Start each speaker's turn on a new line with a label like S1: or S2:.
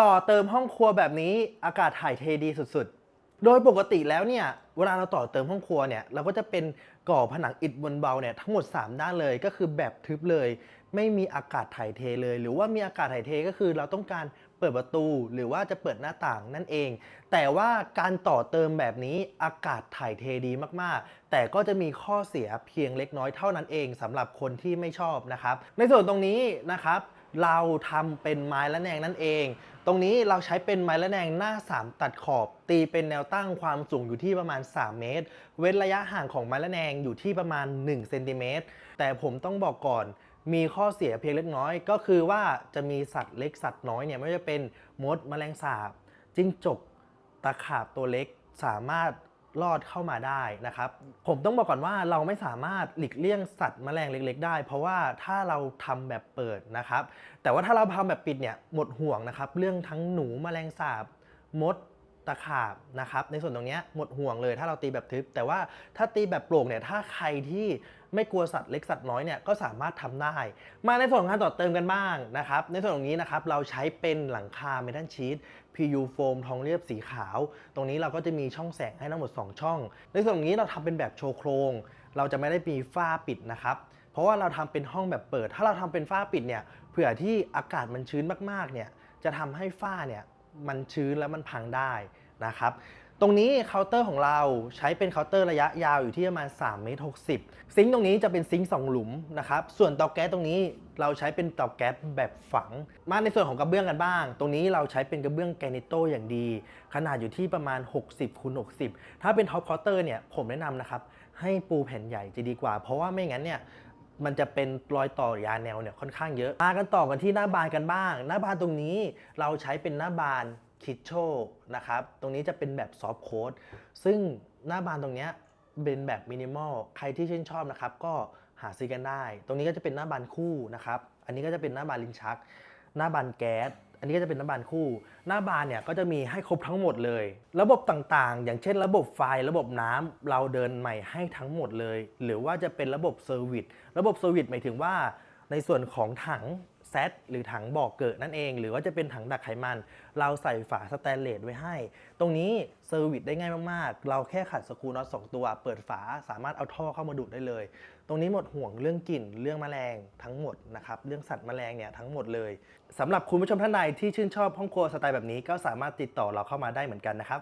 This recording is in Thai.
S1: ต่อเติมห้องครัวแบบนี้อากาศถ่ายเทดีสุดๆ โดยปกติแล้วเนี่ยเวลาเราต่อเติมห้องครัวเนี่ยเราก็จะเป็นก่อผนังอิฐบนเบาเนี่ยทั้งหมด 3 ด้านเลยก็คือแบบทึบเลย ไม่มีอากาศถ่ายเทเลย หรือว่ามีอากาศถ่ายเทก็คือเราต้องการเปิดประตูหรือว่าจะเปิดหน้าต่างนั่นเอง แต่ว่าการต่อเติมแบบนี้อากาศถ่ายเทดีมากๆ แต่ก็จะมีข้อเสียเพียงเล็กน้อยเท่านั้นเองสำหรับคนที่ไม่ชอบนะครับ ในส่วนตรงนี้นะครับ เราทำเป็นไม้ละแนงนั่นเอง ตรงนี้เราใช้เป็นไม้ละแนงหน้า 3 ตัดขอบ ตีเป็นแนวตั้งความสูงอยู่ที่ประมาณ 3 เมตร เว้นระยะห่างของไม้ละแนงอยู่ที่ประมาณ1เซนติเมตรแต่ผมต้องบอกก่อนมีข้อเสียเพียงเล็กน้อย ก็คือว่าจะมีสัตว์เล็กสัตว์น้อยเนี่ยไม่ว่าจะเป็นมดแมลงสาบจิ้งจกตะขาบตัวเล็กสามารถ รอดเข้ามาได้นะครับ ผมต้องบอกก่อนว่าเราไม่สามารถหลีกเลี่ยงสัตว์แมลงเล็ก ๆ ได้ เพราะว่าถ้าเราทำแบบเปิดนะครับ แต่ว่าถ้าเราทำแบบปิดเนี่ยหมดห่วงนะครับ เรื่องทั้งหนูแมลงสาบมด ตะขาบนะครับในส่วนตรงนี้หมดห่วงเลยถ้าเราตีแบบทึบ แต่ว่าถ้าตีแบบโปร่งเนี่ยถ้าใครที่ไม่กลัวสัตว์เล็กสัตว์น้อยเนี่ยก็สามารถทำได้ มาในส่วนของการต่อเติมกันบ้างนะครับในส่วนตรงนี้นะครับเราใช้เป็นหลังคาเมทัลชีต PU โฟมทองเรียบสีขาว ตรงนี้เราก็จะมีช่องแสงให้ทั้งหมด 2 ช่อง ในส่วนตรงนี้เราทำเป็นแบบโชว์โครง เราจะไม่ได้มีฝ้าปิดนะครับเพราะว่าเราทำเป็นห้องแบบเปิด ถ้าเราทำเป็นฝ้าปิดเนี่ยเผื่อที่อากาศมันชื้นมากๆเนี่ยจะทำให้ฝ้าเนี่ย มันชื้นแล้วมันพังได้นะครับตรงนี้เคาน์เตอร์ของเราใช้เป็นเคาน์เตอร์ระยะยาวอยู่ที่ประมาณ3เมตร60 ซิงค์ตรงนี้จะเป็นซิงค์2หลุมนะครับ ส่วนเตาแก๊สตรงนี้เราใช้เป็นเตาแก๊สแบบฝัง มาในส่วนของกระเบื้องกันบ้าง ตรงนี้เราใช้เป็นกระเบื้องแกนิโตอย่างดี ขนาดอยู่ที่ประมาณ 60คูณ60 ถ้าเป็นท็อปเคาน์เตอร์เนี่ยผมแนะนำนะครับให้ปูแผ่นใหญ่จะดีกว่า เพราะว่าไม่งั้นเนี่ย มันจะเป็นรอยต่อยาแนวเนี่ยค่อนข้างเยอะมากันต่อกันที่หน้าบานกันบ้าง หน้าบานตรงนี้เราใช้เป็นหน้าบานคิดโชนะครับ ตรงนี้จะเป็นแบบซอฟโค้ดซึ่งหน้าบานตรงเนี้ยเป็นแบบมินิมอลใครที่ชื่นชอบนะครับ ก็หาซื้อกันได้ ตรงนี้ก็จะเป็นหน้าบานคู่นะครับ อันนี้ก็จะเป็นหน้าบานลิ้นชัก หน้าบานแก๊ส อันนี้ก็จะเป็นหน้าบานคู่ หน้าบานเนี่ยก็จะมีให้ครบทั้งหมดเลย ระบบต่างๆ อย่างเช่น ระบบไฟ ระบบน้ำเราเดินใหม่ให้ทั้งหมดเลย หรือว่าจะเป็นระบบเซอร์วิส ระบบเซอร์วิสหมายถึงว่า ในส่วนของถัง ซดหรือถังบ่อเกิดนั่นเอง หรือว่าจะเป็นถังดักไขมัน เราใส่ฝาสแตนเลสไว้ให้ ตรงนี้เซอร์วิสได้ง่ายมากๆ เราแค่ขัดสกรูน็อตสองตัว เปิดฝาสามารถเอาท่อเข้ามาดูดได้เลย ตรงนี้หมดห่วงเรื่องกลิ่นเรื่องแมลงทั้งหมดนะครับเรื่องสัตว์แมลงเนี่ยทั้งหมดเลยสำหรับคุณผู้ชมท่านใดที่ชื่นชอบห้องครัวสไตล์แบบนี้ก็สามารถติดต่อเราเข้ามาได้เหมือนกันนะครับ